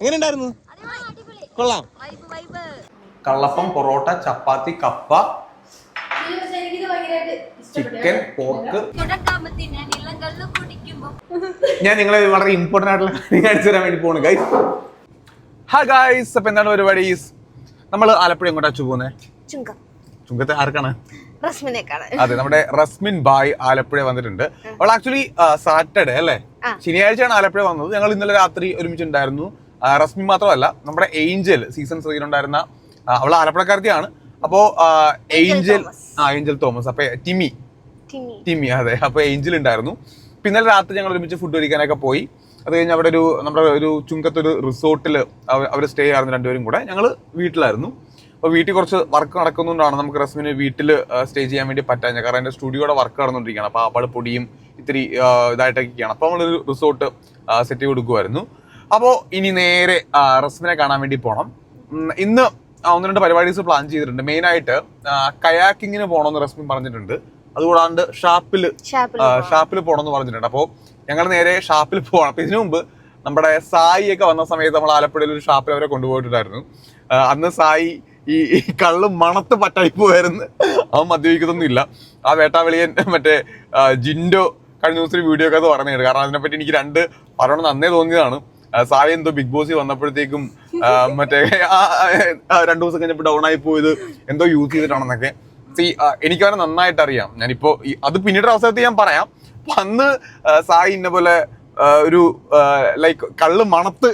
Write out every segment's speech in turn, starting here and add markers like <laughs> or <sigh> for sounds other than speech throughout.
എങ്ങനെ ഉണ്ടായിരുന്നു കൊള്ളാം. കള്ളപ്പം പൊറോട്ട ചപ്പാത്തി കപ്പ ചിക്കൻ പോർക്ക്. ഞാൻ നിങ്ങളെ വളരെ ഇമ്പോർട്ടന്റ് ആയിട്ടുള്ള കാര്യം കാണിച്ചു തരാൻ വേണ്ടി പോണു ഗൈസ് ഹാ ഗൈസ് അപ്പൊ എന്താണ് പരിപാടി നമ്മൾ ആലപ്പുഴ എങ്ങോട്ടാ പോകുന്നത് ചുങ്കം. ചുങ്കത്തെ ആർക്കാണ്? അതെ നമ്മുടെ റസ്മിൻ ബായ് ആലപ്പുഴ വന്നിട്ടുണ്ട്. അവൾ ആക്ച്വലി സാറ്റർഡേ അല്ലേ. ശനിയാഴ്ചയാണ് ആലപ്പുഴ വന്നത്. ഞങ്ങൾ ഇന്നലെ രാത്രി ഒരുമിച്ചുണ്ടായിരുന്നു. റസ്മിൻ മാത്രമല്ല നമ്മുടെ ഏഞ്ചൽ സീസൺ ത്രീയിലുണ്ടായിരുന്ന അവൾ ആലപ്പുഴക്കാരത്തിയാണ്. അപ്പോ ഏഞ്ചൽ ആ ഏഞ്ചൽ തോമസ്. അപ്പൊ ടിമി ടിമി അതെ. അപ്പൊ ഏഞ്ചൽ ഉണ്ടായിരുന്നു. പിന്നെ രാത്രി ഞങ്ങൾ ഒരുമിച്ച് ഫുഡ് കഴിക്കാനൊക്കെ പോയി. അത് കഴിഞ്ഞ് അവിടെ ഒരു നമ്മുടെ ഒരു ചുങ്കത്തൊരു റിസോർട്ടിൽ അവർ സ്റ്റേ ആയിരുന്നു രണ്ടുപേരും കൂടെ. ഞങ്ങൾ വീട്ടിലായിരുന്നു. അപ്പോൾ വീട്ടിൽ കുറച്ച് വർക്ക് നടക്കുന്നതുകൊണ്ടാണ് നമുക്ക് റസ്മിന് വീട്ടിൽ സ്റ്റേ ചെയ്യാൻ വേണ്ടി പറ്റാഞ്ഞ കാരണം എന്റെ സ്റ്റുഡിയോയുടെ വർക്ക് നടന്നുകൊണ്ടിരിക്കുകയാണ് അപ്പോൾ അവൾ പൊടിയും ഇത്തിരി ഇതായിട്ടൊക്കെയാണ്. അപ്പോൾ നമ്മളൊരു റിസോർട്ട് സെറ്റ് ചെയ്ത് കൊടുക്കുമായിരുന്നു അപ്പോൾ ഇനി നേരെ റസ്മിനെ കാണാൻ വേണ്ടി പോകണം ഇന്ന് ഒന്ന് രണ്ട് പരിപാടീസ് പ്ലാൻ ചെയ്തിട്ടുണ്ട്. മെയിനായിട്ട് കയാക്കിങ്ങിന് പോകണമെന്ന് റസ്മിൻ പറഞ്ഞിട്ടുണ്ട്. അതുകൂടാണ്ട് ഷാപ്പിൽ ഷാപ്പിൽ പോകണമെന്ന് പറഞ്ഞിട്ടുണ്ട്. അപ്പോൾ ഞങ്ങൾ നേരെ ഷാപ്പിൽ പോകണം അപ്പം ഇതിനു മുമ്പ് നമ്മുടെ സായി ഒക്കെ വന്ന സമയത്ത് നമ്മൾ ആലപ്പുഴയിൽ ഒരു ഷാപ്പിൽ അവരെ കൊണ്ടുപോയിട്ടുണ്ടായിരുന്നു. അന്ന് സായി ഈ ഈ കള്ള് മണത്ത് പറ്റായി പോയായിരുന്നു. അവൻ മദ്യപിക്കുന്നൊന്നും ഇല്ല ആ വേട്ടാവിളിയൻ മറ്റേ ജിൻഡോ കഴിഞ്ഞ ദിവസം വീഡിയോ ഒക്കെ അത് പറഞ്ഞിട്ടുണ്ട്. കാരണം അതിനെപ്പറ്റി എനിക്ക് രണ്ട് പറയണമെന്ന് നന്നേ തോന്നിയതാണ്. സായി എന്തോ ബിഗ് ബോസിൽ വന്നപ്പോഴത്തേക്കും മറ്റേ രണ്ടു ദിവസം കഴിഞ്ഞപ്പോൾ ഡൗൺ ആയി പോയത് എന്തോ യൂസ് ചെയ്തിട്ടാണെന്നൊക്കെ. സി എനിക്ക് അവനെ നന്നായിട്ട് അറിയാം ഞാനിപ്പോ അത് പിന്നീട് അവസരത്തിൽ ഞാൻ പറയാം. അന്ന് സായി ഇന്ന പോലെ ഒരു ലൈക്ക് കള്ള് മണത്ത്.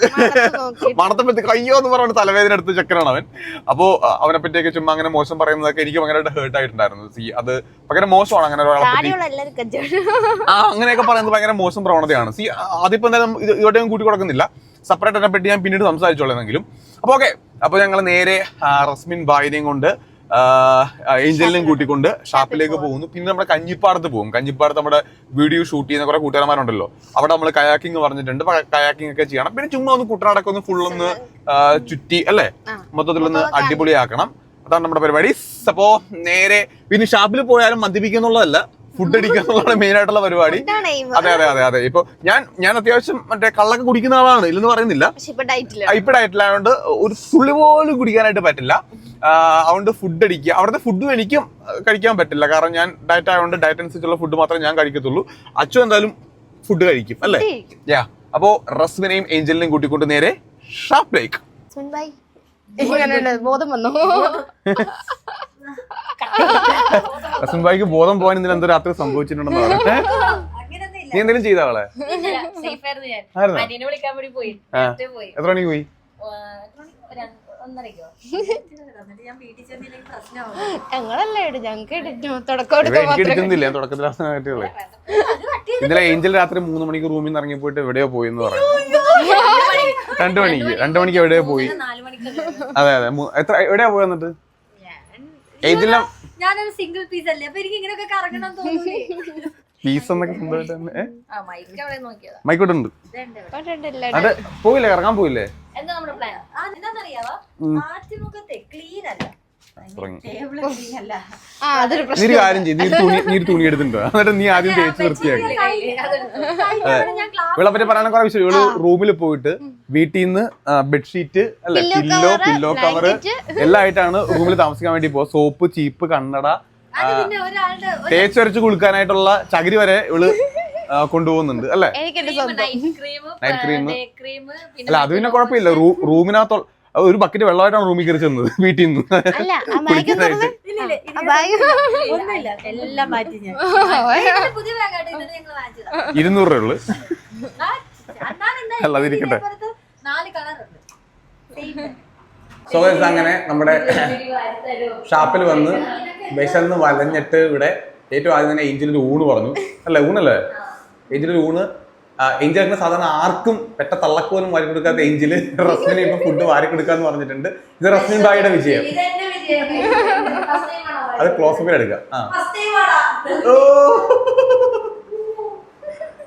മണത്തപ്പോഴത്തേക്ക് <laughs> അയ്യോ എന്ന് പറഞ്ഞ തലവേദന എടുത്ത് ചെക്കനാണ് അവൻ. അപ്പോ അവനെ പറ്റിയൊക്കെ ചുമ്മാ അങ്ങനെ മോശം പറയുന്നതൊക്കെ എനിക്ക് ഭയങ്കരമായിട്ട് ഹേർട്ട് ആയിട്ടുണ്ടായിരുന്നു. സി അത് ഭയങ്കര മോശമാണ് അങ്ങനെ ഒരാളെ പറ്റി. ആ അങ്ങനെയൊക്കെ പറയുന്നത് ഭയങ്കര മോശം പ്രവണതയാണ്. സി അതിപ്പോ എന്തായാലും ഇതോട്ടും കൂട്ടി കൊടുക്കുന്നില്ല സെപ്പറേറ്റ് അതിനെ പറ്റി ഞാൻ പിന്നീട് സംസാരിച്ചോളെന്നെങ്കിലും അപ്പൊ ഓക്കെ അപ്പൊ ഞങ്ങൾ നേരെ റസ്മിൻ ബായിനെയും കൊണ്ട് ഏഞ്ചലിനെയും കൂട്ടിക്കൊണ്ട് ഷാപ്പിലേക്ക് പോകുന്നു. പിന്നെ നമ്മുടെ കഞ്ഞിപ്പാടത്ത് പോകും. കഞ്ഞിപ്പാടത്ത് നമ്മുടെ വീഡിയോ ഷൂട്ട് ചെയ്യുന്ന കുറെ കൂട്ടുകാരന്മാരുണ്ടല്ലോ. അവിടെ നമ്മൾ കയാക്കിങ് പറഞ്ഞിട്ടുണ്ട്. കയാക്കിംഗ് ഒക്കെ ചെയ്യണം. പിന്നെ ചുമ്മാ ഒന്ന് കുട്ടനാടൊക്കെ ഒന്ന് ഫുൾ ഒന്ന് ചുറ്റി അല്ലേ. മൊത്തത്തിലൊന്ന് അടിപൊളിയാക്കണം. അതാണ് നമ്മുടെ പരിപാടി. അപ്പോ നേരെ പിന്നെ ഷാപ്പിൽ പോയാലും മദ്യപിക്കുന്നുള്ളതല്ല. ഫുഡ് അടിക്കുക എന്നുള്ളതാണ് മെയിൻ ആയിട്ടുള്ള പരിപാടി. അതെ അതെ അതെ അതെ. ഇപ്പൊ ഞാൻ ഞാൻ അത്യാവശ്യം മറ്റേ കള്ളൊക്കെ കുടിക്കുന്ന ആളാണ് ഇല്ലെന്ന് പറയുന്നില്ല. പക്ഷെ ഇപ്പൊ ഡയറ്റിലായതുകൊണ്ട് ഒരു തുള്ളി പോലും കുടിക്കാനായിട്ട് പറ്റില്ല. അതുകൊണ്ട് ഫുഡ് അടിക്കുക. അവിടുത്തെ ഫുഡും എനിക്കും കഴിക്കാൻ പറ്റില്ല. കാരണം ഞാൻ ഡയറ്റ് ആയതുകൊണ്ട് ഡയറ്റ് അനുസരിച്ചുള്ള ഫുഡ് മാത്രമേ ഞാൻ കഴിക്കത്തുള്ളൂ. അച്ഛൻ എന്തായാലും ഫുഡ് കഴിക്കും അല്ലേ? യാ അപ്പോ റസ്മിനെയും ഏഞ്ചലിനെയും കൂട്ടിക്കൊണ്ട് നേരെ ഷാപ്പിലേക്ക് ബോധം വന്നു? <laughs> റസ്മിൻ ബായിക്ക് ബോധം പോകാൻ ഇന്നലെ എന്തോ രാത്രി സംഭവിച്ചിട്ടുണ്ടെന്ന് പറഞ്ഞേ. നീ എന്തെങ്കിലും ചെയ്ത എത്ര മണിക്ക് പോയി? ഞങ്ങളല്ലേ ഞങ്ങൾക്ക് തുടക്കത്തിൽ ഇന്നലെ ഏഞ്ചൽ രാത്രി മൂന്ന് മണിക്ക് റൂമിൽ നിന്ന് ഇറങ്ങി പോയിട്ട് എവിടെയോ പോയി എന്ന് പറഞ്ഞു രണ്ടു മണിക്ക് രണ്ടു മണിക്ക് എവിടെയോ പോയി. അതെ അതെ എത്ര എവിടെയാ പോയി എന്നിട്ട്? ഏഞ്ചലിനെ ഞാനൊരു സിംഗിൾ പീസ് അല്ലേ? അപ്പൊ എനിക്ക് ഇങ്ങനെയൊക്കെ കറങ്ങണം തോന്നൂലേ? പീസ് എന്നൊക്കെ സ്വന്തമായിട്ട് തന്നെ ആ മൈക്ക് അവിടെ നോക്കിയതാ. മൈക്കോട്ടുണ്ട്. അത് പോയില്ലേ? കറങ്ങാൻ പോയില്ലേ? എന്താ നമ്മുടെ പ്ലാൻ ആ എന്താണെന്നറിയാവോ ആറ്റുമുഖത്തെ ക്ലീൻ അല്ല. തുടങ്ങി. ടേബിൾ ആ അതൊരു നീ ഒരു കാര്യം ചെയ്യും നീ ഒരു തുണി നീ ഒരു തുണി എടുത്തിട്ടുണ്ടോ. എന്നിട്ട് നീ ആദ്യം തേച്ച് വൃത്തിയാക്കി. ഞാൻ ക്ലാസ് ഇവളെ പറ്റി പറയാൻ കുറെ വിഷയം ഇവൾ റൂമിൽ പോയിട്ട് വീട്ടിൽ നിന്ന് ബെഡ്ഷീറ്റ് അല്ല പില്ലോ പില്ലോ കവർ എല്ലാം ആയിട്ടാണ് റൂമിൽ താമസിക്കാൻ വേണ്ടി പോവാ. സോപ്പ് ചീപ്പ് കണ്ണട തേച്ചൊരച്ച് കുളിക്കാനായിട്ടുള്ള ചകിരി വരെ ഇവൾ കൊണ്ടുപോകുന്നുണ്ട് അല്ലേ? നൈറ്റ് ക്രീം അല്ല അത് പിന്നെ കുഴപ്പമില്ല. റൂമിനകത്തുള്ള റൂമിനകത്തോ ഒരു ബക്കറ്റ് വെള്ളമായിട്ടാണ് റൂമിൽ കയറി ചെന്നത് വീട്ടിൽ നിന്ന്. ഇരുന്നൂറ് രൂപ ഉള്ളു ആ, അന്നാണ് അല്ല, അതിരിക്കട്ടെ. നാല് കളറുണ്ട് സോ അങ്ങനെ നമ്മുടെ ഷാപ്പിൽ വന്ന് വിശന്ന് വലഞ്ഞിട്ട് ഇവിടെ ഏറ്റവും ആദ്യം തന്നെ ഏഞ്ചലിന്റെ ഊണ് പറഞ്ഞു. അല്ലേ ഊണല്ലേ? ഏഞ്ചലിന്റെ ഊണ് അങ്ങനെ സാധാരണ ആർക്കും പെട്ട തള്ളക്കോലും വാരി കൊടുക്കാത്ത എഞ്ചിൽ റസ്മിനെ ഇപ്പൊ ഫുഡ് വാരി കൊടുക്കാന്ന് പറഞ്ഞിട്ടുണ്ട്. ഇത് റസ്മിൻ ബായിയുടെ വിജയം? അത് ക്ലോസപ്പിൽ എടുക്കാം. ആ.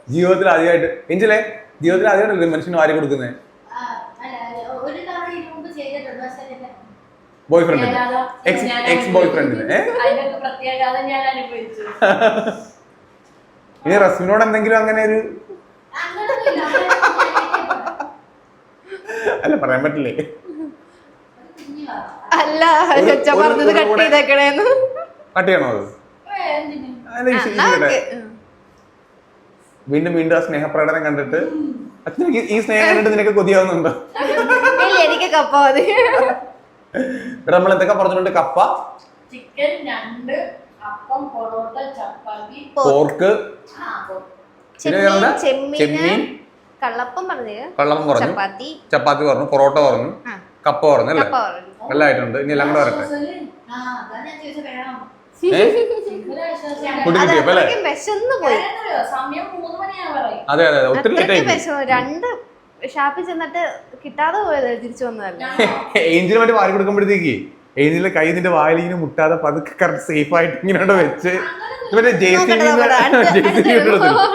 ജീവിതത്തിൽ ആദ്യമായിട്ട്. എഞ്ചിലെ ജീവിതത്തിൽ ആദ്യമായിട്ടല്ലേ മനുഷ്യന് വാരി കൊടുക്കുന്നത്. ബോയ് ഫ്രണ്ടിന് എക്സ് എക്സ് ഫ്രണ്ടിന് ഇനി റസ്മിനോട് എന്തെങ്കിലും അങ്ങനെ ഒരു അല്ല പറയാൻ പറ്റില്ലേ? അല്ല അച്ഛ പറഞ്ഞത് കട്ട് കൂടെ- ചെയ്തേക്കണേന്ന്. കട്ട് ചെയ്യണോ അത്. വീണ്ടും വീണ്ടും ആ സ്നേഹപ്രകടനം കണ്ടിട്ട് അച്ഛനക്ക് ഈ സ്നേഹം കണ്ടിട്ട് നിനക്ക് കൊതിയാവുന്നുണ്ടോ? ഇല്ല എനിക്ക് കപ്പ മതി. ഇവിടെ നമ്മൾ എന്തൊക്കെ പറഞ്ഞിട്ടുണ്ട്? കപ്പ? ചിക്കൻ രണ്ട് അപ്പം പൊറോട്ട ചപ്പാത്തി. പോർക്ക്. ചെമ്മീൻ. കള്ളപ്പം പറഞ്ഞു കള്ളം പറഞ്ഞു ചപ്പാത്തി. ചപ്പാത്തി പറഞ്ഞു പൊറോട്ട പറഞ്ഞു കപ്പ പറഞ്ഞു അല്ലേ? എല്ലാം ആയിട്ടുണ്ട് ഇനി എല്ലാം കൂടെ വരട്ടെ. ആ, അതാ അത് ഒത്തിരി രണ്ട് ഷാപ്പിൽ ചെന്നിട്ട് കിട്ടാതെ പോയത് തിരിച്ചു വന്നതല്ല. ഏഞ്ചിന് വേണ്ടി വാരി കൊടുക്കുമ്പോഴത്തേക്ക് ഏഞ്ചിലെ കൈ നിന്റെ വായിൽ ഇങ്ങനെ മുട്ടാതെ പതുക്കെ കറക്റ്റ് സേഫ് ആയിട്ട് ഇങ്ങനെ വെച്ച്.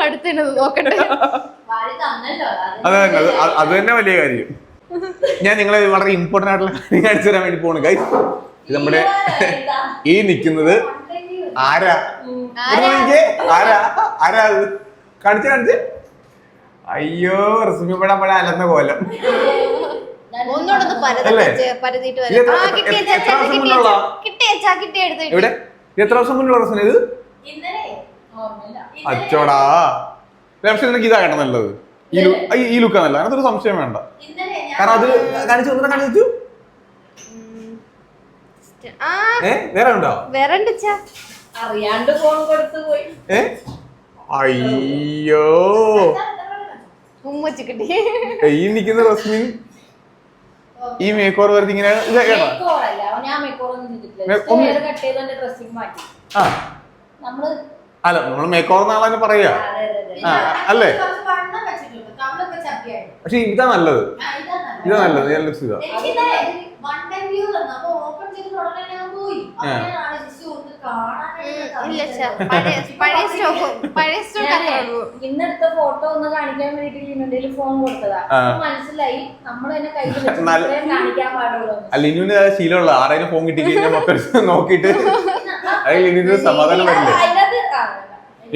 അടുത്തിനത് നോക്കട്ടെ. അത് അതെ തന്നെ അത് തന്നെ വലിയ കാര്യം. ഞാൻ നിങ്ങളെ വളരെ ഇമ്പോർട്ടന്റ് ആയിട്ടുള്ള കാര്യം കാണിച്ചു തരാൻ വേണ്ടി പോണു ഗൈസ് നമ്മുടെ ഈ നിൽക്കുന്നത് ആരാ? ആരാ? ആരാ കാണിച്ചു കാണിച്ച് അയ്യോ പെടാൻ പെടാൻ അലന്ന കോലം. എത്ര- ദിവസം മുന്നേ ഇത് ഓർമ്മയില്ല. അച്ചോടാ. പക്ഷെ നിനക്ക് ഇതാ കേട്ടോ നല്ലത്. ഈ ഈ- ലുക്ക് ആണല്ലോ. അതിനകത്തൊരു സംശയം വേണ്ട. കാരണം അത് കാണിച്ചു ഒന്നിനെ കാണിച്ചു ആ ഏ വേറെ ഉണ്ടോ? വേറെ അറിയാണ്ട് ഫോൺ കൊടുത്തു പോയി. ഏ? അയ്യോ. ഈ നിൽക്കുന്ന റസ്മിൻ ഈ മേക്കോർ വെറുതെ ഇങ്ങനെ ഒന്ന് നമ്മൾ അല്ല നമ്മൾ മേക്കോർ നാളെ പറയാ. അല്ലേ? പക്ഷെ ഇതാ നല്ലത്. ഇതാ നല്ലത്. ഞാൻ ലിപ്സ് ഇതാ. ഇന്നെടുത്ത ഫോട്ടോ ഒന്ന് കാണിക്കാൻ വേണ്ടിട്ട് ഫോൺ കൊടുത്തതാ. മനസ്സിലായി. നമ്മൾ തന്നെ <laughs> കാണിക്കാൻ പാടുള്ളൂ. അല്ല ശീലമുള്ള. ആരെങ്കിലും ഫോൺ കിട്ടി കഴിഞ്ഞാൽ മൊത്തം നോക്കിയിട്ട് <laughs> അതിൽ സമാധാനം വരില്ല.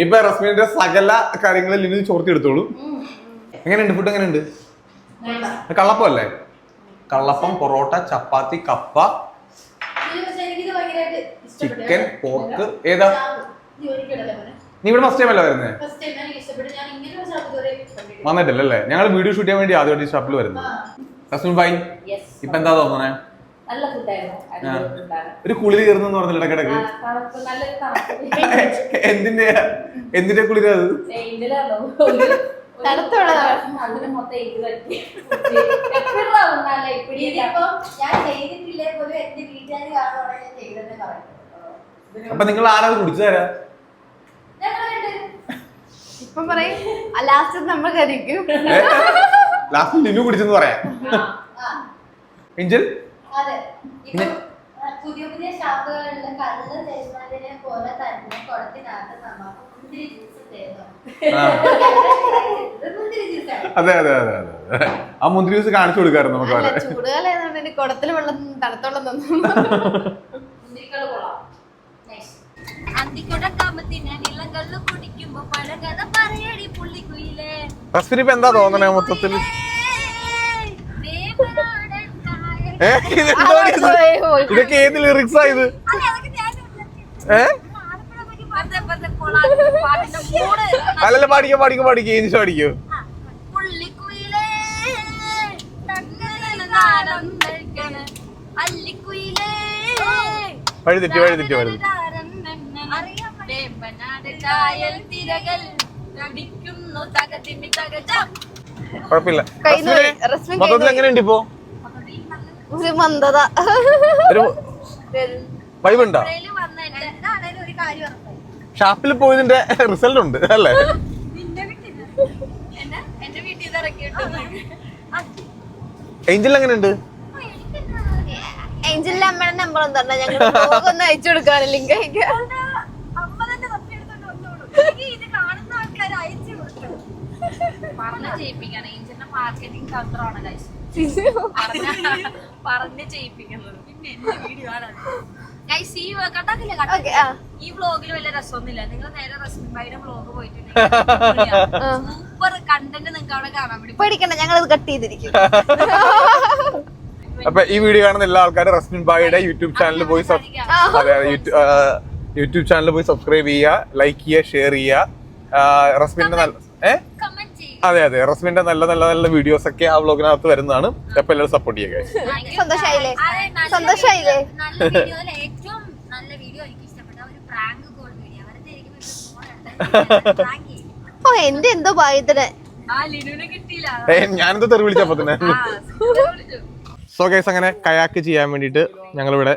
ഇപ്പൊ റസ്മിന്റെ സകല കാര്യങ്ങളിൽ ഇനി ചോർത്തി എടുത്തോളൂ. എങ്ങനെയുണ്ട്? ഫുഡ് എങ്ങനെയുണ്ട്. കള്ളപ്പം അല്ലേ കള്ളപ്പം പൊറോട്ട ചപ്പാത്തി കപ്പ ചിക്കൻ പോർക്ക് ഏതാ? നീ ഇവിടെ ഫസ്റ്റ് ടൈം അല്ല വരുന്നത് വന്നിട്ടില്ലല്ലേ? ഞങ്ങൾ വീഡിയോ ഷൂട്ട് ചെയ്യാൻ വേണ്ടി ആദ്യമായിട്ട് ഷാപ്പിൽ വരുന്നത്. ആ. റസ്മിൻ ഭായി ഇപ്പൊ എന്താ തോന്നണേ? ഒരു കുളിര് കയറുന്നു പറഞ്ഞില്ല ഇടക്കിടക്ക് <laughs> എന്തിന്റെ എന്തിന്റെ കുളിരാ. ഞാൻ ചെയ്തിട്ടില്ലേ പോലും എന്റെ വീട്ടുകാർ കാണുവാണ് ഞാൻ ചെയ്തെന്ന് പറയുന്നത് അപ്പൊ നിങ്ങൾ ആരാ കുടിച്ചു തരാ? ഇപ്പൊ പറയും ലാസ്റ്റ് നമ്മൾ കരിക്കും ലാസ്റ്റ് ലിനു കുടിച്ചെന്ന് പറയാം. ആ, എഞ്ചൽ പുതിയ പുതിയ ഷാപ്പുകളിൽ കല്ല് തരുന്നതിനെ പോലെ തന്നെ കുടത്തിനകത്ത് നമുക്ക് അതെ അതെ അതെ അതെ. ആ മുന്തിരി ജ്യൂസ് കാണിച്ചു കൊടുക്കാറുണ്ട് നമുക്ക് ചൂടുകാലായതുകൊണ്ട് ഇനി കുടത്തിൽ വെള്ളം തണുത്തോളം തന്നു. മുന്തിരിക്കൾ കൊള്ളാം. നൈസ് അന്തിക്കുടക്കാമത്തിന് നിലങ്കള്ളു കുടിക്കുമ്പോ പഴകഥ പറയടി പുള്ളിക്കുയിലേ. റസ്മിന് എന്താ തോന്നണേ മൊത്തത്തിൽ? ഇതൊക്കെ ഏത് ലിറിക്സ് ഇത്? അല്ല, അതൊക്കെ ഞാൻ ഇട്ടില്ല. ഏ ആലപ്പുഴ പറ്റി വെറുതെ വെറുതെ കൊളാക്കി പാട്ടിന്റെ മൂട് അല്ലല്ല പാടിക്കോ പാടിക്കോ പാടിക്കോ ഏഞ്ച് പാടിക്കോ. വഴുതിട്ട് വഴുതിട്ട് വഴുതിട്ട്. കുഴപ്പമില്ല. മൊത്തത്തിൽ എങ്ങനെയുണ്ട് ഇപ്പോ? ഒരു മന്ദത. ഒരു വൈബുണ്ടോ? ഒരു കാര്യം ഷാപ്പിൽ പോയതിന്റെ റിസൾട്ട് ഉണ്ട് അല്ലേ? നിന്റെ വീട്ടിൽ എന്നെ? എന്റെ വീട്ടിൽ നിന്ന് ഇറക്കിയിട്ട് ഏഞ്ചൽ എങ്ങനെയുണ്ട്? അമ്മയുടെ നമ്പർ ഞങ്ങൾ ഒന്ന് അയച്ചു കൊടുക്കാണ് ലിങ്ക് പറഞ്ഞ ചെയ്യിപ്പിക്കാണ്. ഏഞ്ചലിന്റെ മാർക്കറ്റിംഗ് തന്ത്രമാണ്. പറഞ്ഞ ചെയ്യിപ്പിക്കുന്നത്. പിന്നെ എന്റെ വീഡിയോ ആണ് ഈ കട്ടാക്കില്ല ഓക്കെ കട്ടാക്കില്ല ആ. ഈ വ്ളോഗിൽ വലിയ രസമൊന്നുമില്ല. നിങ്ങൾ നേരെ റസ്മിൻബായിയുടെ വ്ളോഗ് പോയിട്ടുണ്ടെങ്കിൽ സൂപ്പർ കണ്ടന്റ് <laughs> നിങ്ങൾക്ക് അവിടെ കാണാൻ വേണ്ടി പേടിക്കണ്ട ഞങ്ങളത് കട്ട് ചെയ്തിരിക്കും. <laughs> അപ്പൊ ഈ വീഡിയോ കാണുന്ന എല്ലാ ആൾക്കാരും റസ്മിൻ ബായിയുടെ യൂട്യൂബ് ചാനലിൽ പോയി യൂട്യൂബ് ചാനലിൽ പോയി സബ്സ്ക്രൈബ് ചെയ്യുക ലൈക്ക് ചെയ്യുക ഷെയർ ചെയ്യുക. റസ്മിന്റെ നല്ല ഏ? കമന്റ് ചെയ്യും അതെ അതെ റസ്മിന്റെ നല്ല നല്ല നല്ല വീഡിയോസ് ഒക്കെ ആ വ്ലോഗിനകത്ത് വരുന്നതാണ്. അപ്പൊ എല്ലാവരും സപ്പോർട്ട് ചെയ്യുക സന്തോഷായില്ലേ? സന്തോഷായില്ലേ video- നല്ല വീഡിയോയിൽ ഏറ്റവും നല്ല വീഡിയോ എനിക്ക് ഇഷ്ടപ്പെട്ട ഒരു പ്രാങ്ക് കോൾ വീഡിയോ വെറുതെ ഇരിക്കുമ്പോൾ ഫോൺ എടുത്ത് പ്രാങ്ക് ചെയ്യും ഓ എന്റെ എന്തോ ഭാഗ്യത്തിന് ഞാനെന്താ തെറി വിളിച്ചപ്പോ തന്നെ സോ ഗൈസ് അങ്ങനെ കയാക്ക് ചെയ്യാൻ വേണ്ടിട്ട് ഞങ്ങൾ ഇവിടെ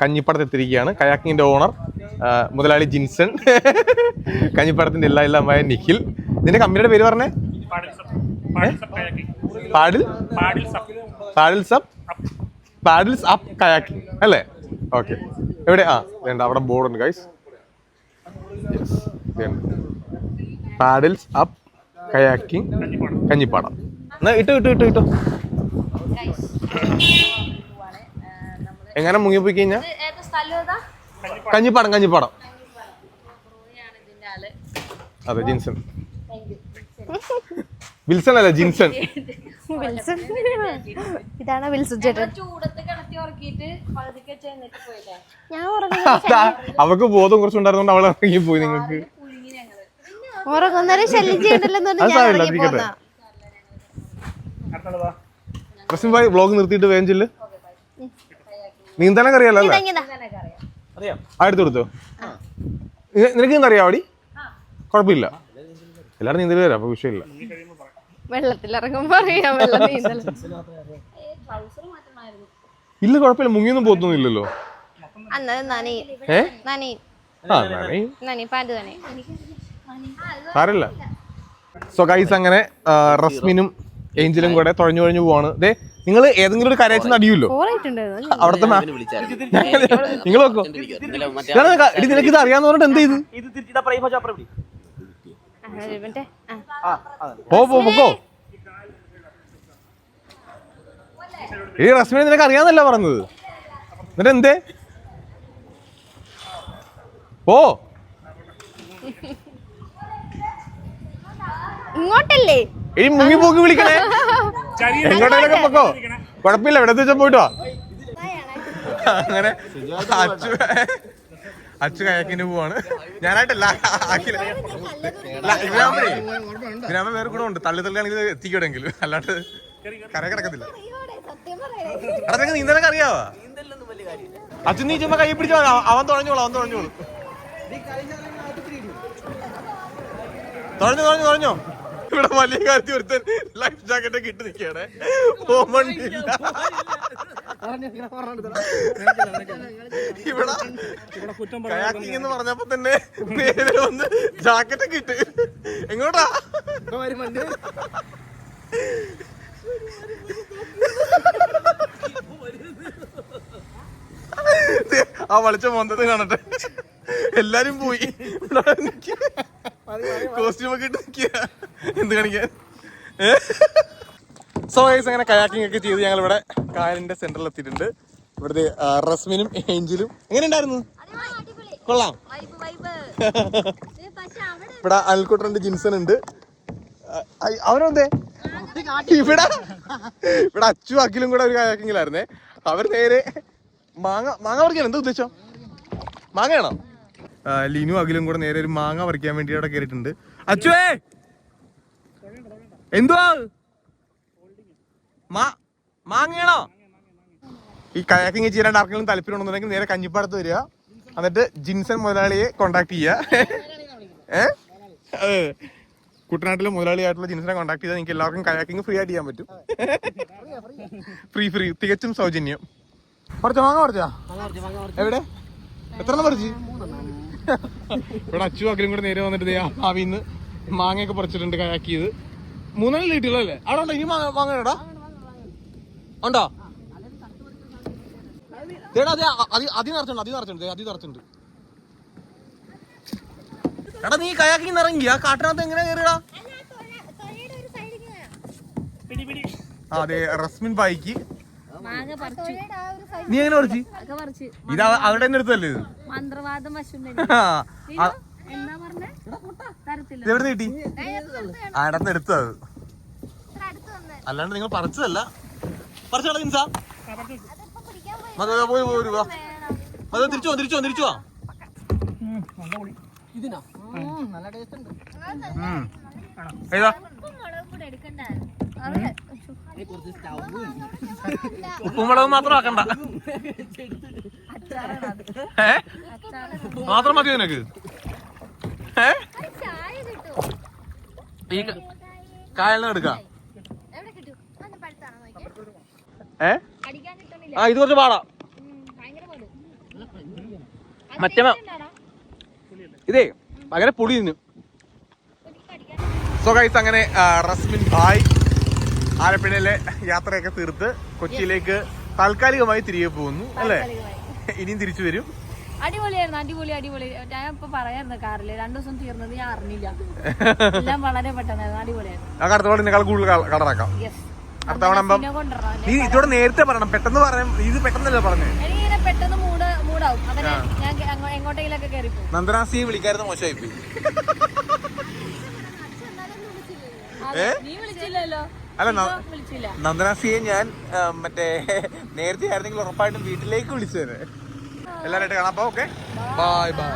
കഞ്ഞിപ്പടത്ത് എത്തിയിരിക്കുകയാണ് കയാക്കിന്റെ ഓണർ മുതലാളി ജിൻസൺ. കഞ്ഞിപ്പടത്തിന്റെ എല്ലാ എല്ലാമായ നിഖിൽ. നിന്റെ കമ്പനിയുടെ പേര് പറഞ്ഞേ? Paddle paddle sub paddles up kayaking അല്ലേ? ഓക്കെ. എവിടെ? ആ വേണ്ട അവിടെ ബോർഡുണ്ട് guys paddles up kayaking Kanjippadam എന്നാ ഇട്ടു ഇട്ടു ഇട്ടു ഇട്ടു. എങ്ങനെ മുങ്ങിപ്പോയി കഴിഞ്ഞാ ഏത് സ്ഥലം ഏതാ? കഞ്ഞിപ്പാടം കഞ്ഞിപ്പാടം അതെ ജിൻസൺ. വിൽസൺ അല്ല ജിൻസൺ? വിൽസൺ. ഇതാണ് വിൽസൺ ചേട്ടൻ? അവക്ക് ബോധം കുറച്ചുണ്ടായിരുന്നോണ്ട് അവൾ ഇറങ്ങി പോയി നിങ്ങൾക്ക് ഭായി വ്ളോഗ് നിർത്തിയിട്ട് വേഞ്ചിൽ നീന്താനൊക്കെ അറിയാലോ അല്ലേ? കൊടുത്തോ. നിനക്ക് നീന്താ അറിയാം അവിടെ കുഴപ്പമില്ല. എല്ലാവരും നീന്തൽ വരാം അപ്പൊ വിഷയമില്ല. വെള്ളത്തിലിറങ്ങുമ്പോ അറിയാം വെള്ളം നീന്തൽ. ഇല്ല കുഴപ്പമില്ല മുങ്ങിയൊന്നും പോത്തൊന്നുമില്ലല്ലോ അന്നത് ഏ ആ നനയും പാന്റ് സാരമില്ല സോ ഗൈസ് അങ്ങനെ ആ, റസ്മിനും ഏഞ്ചലും കൂടെ തുഴഞ്ഞു തുഴഞ്ഞു പോവാണ് ദേ നിങ്ങൾ ഏതെങ്കിലും ഒരു കരയച്ചു അടിയുമല്ലോ ഓറായിട്ടുണ്ടായിരുന്നു അവിടത്തെ മാ- നിങ്ങൾ നോക്കോ ഇതാണ് ക- എടി നിനക്ക് ഇത് അറിയാന്ന് പറഞ്ഞിട്ട് എന്ത് ചെയ്ത് മറ്റേ ആ പോ പോ പൊക്കോ ഈ റസ്മിനെ നിനക്ക് അറിയാന്നല്ല പറഞ്ഞത്? എന്നിട്ട് എന്തേ പോ. ഇങ്ങോട്ടല്ലേ? ഈ മുങ്ങി പോക്കി വിളിക്കണേ എങ്ങോട്ടേലൊക്കെ പൊക്കോ. കുഴപ്പമില്ല ഇവിടെ വെച്ചാൽ പോയിട്ടോ? അങ്ങനെ അച്ചു അച്ചു കയക്കിന് പോവാണ്. ഞാനായിട്ടല്ല ആക്കില്ല വേറെ കൂടെ ഉണ്ട്. തള്ളി തള്ളിയാണെങ്കിൽ എത്തിക്കോടെങ്കിലും അല്ലാണ്ട് കര കിടക്കത്തില്ല എടാ നിനക്ക് നീന്തലൊക്കെ അറിയാവോ? അച്ഛൻ നീ ചുമ്മാ കൈ പിടിച്ചോ അവൻ തുഴഞ്ഞോളൂ അവൻ തുഴഞ്ഞോളൂ. തുഴഞ്ഞു തുഴഞ്ഞു തുഴഞ്ഞോ. ഇവിടെ വലിയ കാര്യത്തിൽ ഒരുത്തൻ ലൈഫ് ജാക്കറ്റ് ഒക്കെ ഇട്ട് നിൽക്കുകയാണ്. പോമണ്ടില്ല ഇവിടെ കയാക്കിംഗ് എന്ന് പറഞ്ഞപ്പോ തന്നെ നേരെ വന്ന് ജാക്കറ്റ് ഒക്കെ ഇട്ട്. എങ്ങോട്ടാ? ആ വളിച്ച മൊന്തത് കാണട്ടെ. എല്ലാരും പോയി. കോസ്റ്റ്യൂം ഒക്കെ ഇട്ട് നിൽക്കുക എന്ത് കാണിക്കാൻ? സോ ഗൈസ് അങ്ങനെ കയാക്കിംഗ് ഒക്കെ ചെയ്ത് ഞങ്ങൾ ഇവിടെ കായലിന്റെ സെന്ററിൽ എത്തിയിട്ടുണ്ട്. ഇവിടുത്തെ റസ്മിനും ഏഞ്ചലും. എങ്ങനെ ഉണ്ടായിരുന്നു? കൊള്ളാം. ഇവിടെ അൽക്കുട്ടറിന്റെ ജിൻസൺ ഉണ്ട്. അവനെന്തേ? ഇവിടെ ഇവിടെ അച്ചു അഖിലും കൂടെ ഒരു കയാക്കിങ്ങിലായിരുന്നേ അവർ നേരെ മാങ്ങ മാങ്ങ പറിക്കാൻ എന്താ ഉദ്ദേശം? മാങ്ങയാണോ? ലിനു അഖിലും കൂടെ നേരെ ഒരു മാങ്ങ പറിക്കാൻ വേണ്ടി അവിടെ കയറിയിട്ടുണ്ട്. അച്ചുവേ! എന്തുവാ? മാങ്ങയാണോ? ഈ കയാക്കിങ് ചെയ്യാൻ ആർക്കെങ്കിലും താല്പര്യമുണ്ടെന്നുണ്ടെങ്കിൽ നേരെ കഞ്ഞിപ്പാടത്ത് വരിക. എന്നിട്ട് ജിൻസൺ മുതലാളിയെ കോണ്ടാക്ട് ചെയ്യുക. ഏ? അതെ. കുട്ടനാട്ടിലെ മുതലാളിയായിട്ടുള്ള ജിൻസിനെ കോണ്ടാക്ട് ചെയ്താൽ നിങ്ങൾക്ക് എല്ലാവർക്കും കയാക്കിങ് ഫ്രീ ആയിട്ട് ചെയ്യാൻ പറ്റും. ഫ്രീ ഫ്രീ തികച്ചും സൗജന്യം. പറിച്ചോ മാങ്ങ പറിച്ചാ? എവിടെ? എത്ര പറിച്ച്? ഇവിടെ അച്ചു അക്കലും കൂടെ നേരെ വന്നിട്ട് ദേ ആ ഭാവിന്ന് മാങ്ങയൊക്കെ പറിച്ചിട്ടുണ്ട് കയാക്ക് ചെയ്ത്. മൂന്നെണ്ണം ലീറ്റുകളല്ലേ അവിടെ ഉണ്ടോ? ഇനി മാങ്ങ മാങ്ങ ഉണ്ടോ? അതെ അതി നിറച്ചുണ്ട് അതി നിറച്ചുണ്ട് അതി നിറച്ചുണ്ട്. എടാ നീ കയാക്കിങ് ഇറങ്ങി ആ കാട്ടിനകത്ത് എങ്ങനെ കയറിയടാ ആ അതെ റസ്മിൻ ബൈക്ക് നീ എങ്ങനെ പറിച്ച്? ഇത് അവിടെ അവരുടെ തന്നെ അടുത്തല്ലേ ഇത്? മന്ത്രവാദം എവിടെ കിട്ടി. അടുത്ത് എടുത്തത് അല്ലാണ്ട് നിങ്ങൾ പറിച്ചതല്ല. മതി മതി, പോയി പോയി തിരിച്ചു പോ തിരിച്ചു പോ തിരിച്ചു ഉം. ഏതാ? ഉപ്പും മുളകും മാത്രം ആക്കണ്ട. ഏ? മാത്രം മതി നിനക്ക്. ഏ? ഈ ക- കായെല്ലാം എടുക്കാം. ഏ? ആ ഇത് കുറച്ച് പാടാ. മറ്റേ ഇതേ അങ്ങനെ പൊടി നിന്നു സോ ഗൈസ് അങ്ങനെ റസ്മിൻ ഭായ് ആലപ്പുഴയിലെ യാത്രയൊക്കെ തീർത്ത് കൊച്ചിയിലേക്ക് താൽക്കാലികമായി തിരികെ പോകുന്നു അല്ലേ? ഇനിയും തിരിച്ചു വരും. അടിപൊളിയായിരുന്നു അടിപൊളി അടിപൊളി. ഞാൻ ഇപ്പൊ പറയായിരുന്നു കാറിൽ രണ്ടു ദിവസം തീർന്നത് ഞാൻ അറിഞ്ഞില്ല. <laughs> എല്ലാം വളരെ പെട്ടെന്നായിരുന്നു അടിപൊളിയായിരുന്നു. നമുക്ക് അടുത്ത തവണ നിങ്ങൾ കൂടുതൽ കടറാക്കാം അടുത്ത തവണ നീ ഇതോടെ നേരത്തെ പറയണം പെട്ടെന്ന് പറയാം ഇത് പെട്ടെന്നല്ലേ പറഞ്ഞേ? പെട്ടെന്ന് മൂഡ് മൂടാവും അവനെ ഞാൻ എങ്ങോട്ടെങ്കിലൊക്കെ കയറി പോകും വിളിക്കാരുന്ന മോശമായി പോയി നീ വിളിച്ചില്ലല്ലോ. അല്ല നന്ദനാസിയെ ഞാൻ മറ്റേ നേരത്തെ ആയിരുന്നെങ്കിൽ ഉറപ്പായിട്ടും വീട്ടിലേക്ക് വിളിച്ചേനെ. എല്ലാവരായിട്ട് കാണാം. അപ്പൊ ഓക്കെ? Bye bye